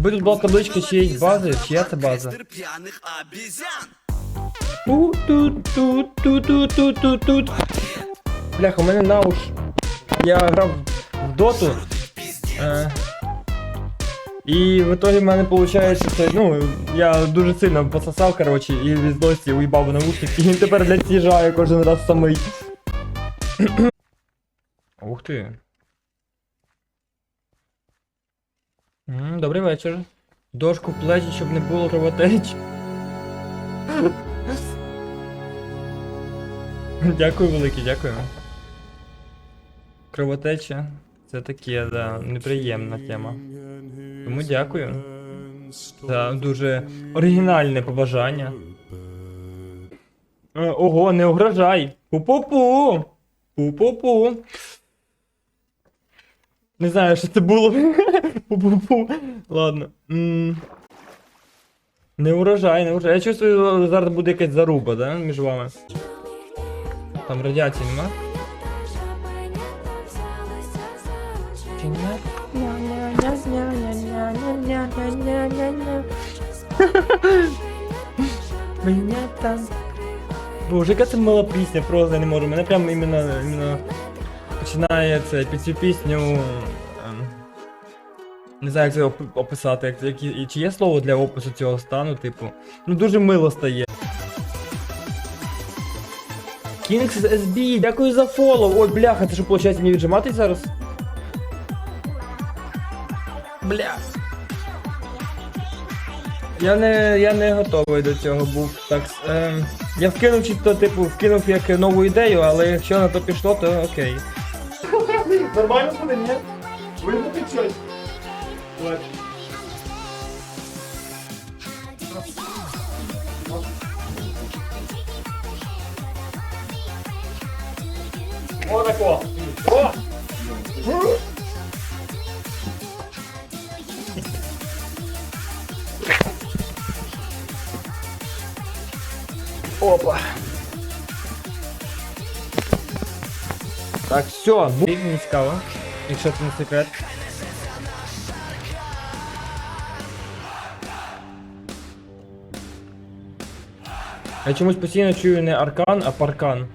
Якби тут була табличка чиєїсь бази, чия це база? пьяных обезьян. Тут-тут-тут-тут-тут-тут. Бляха, у мене науш. Я грав в доту. Е, і в итоге в мене виходить, це, ну, я дуже сильно пососав, коротше, і від злості уїбав в наушники, і він тепер блядь, з'їжджає кожен раз самий. Ух ти. Добрий вечір. Дошку плечі, щоб не було кровотеч. Дякую велике, дякую. Кровотеча. Це таке, да, неприємна тема. Тому дякую. За дуже оригінальне побажання. Е, Ого, не угрожай. Пу-пу-пу. Пу-пу-пу. Не знаю, що це було. Пу-пу-пу. Ладно. Не урожай, не урожай. Я чувствую, зараз буде якась заруба, да, між вами. Там радіації нема? Боже, яка це мила пісня, просто я не можу. Мене прям іменно, іменно починає це під цю пісню. ем, Не знаю, як це оп- описати, як, як, чи є слово для опису цього стану, типу. Ну дуже мило стає. Kings SB, дякую за фоллоу. Ой, бляха, це що, виходить, мені віджиматись зараз? Бля. Я не, я не готовий до цього був. Так, ем, я вкинув чисто, типу, вкинув як нову ідею, але якщо на то пішло, то окей. Нормально буде, ні? Вибути щось. О, тако. О! Опа. Так, все, буде мені цікаво, якщо це не секрет. Я чомусь постійно чую не аркан, а паркан.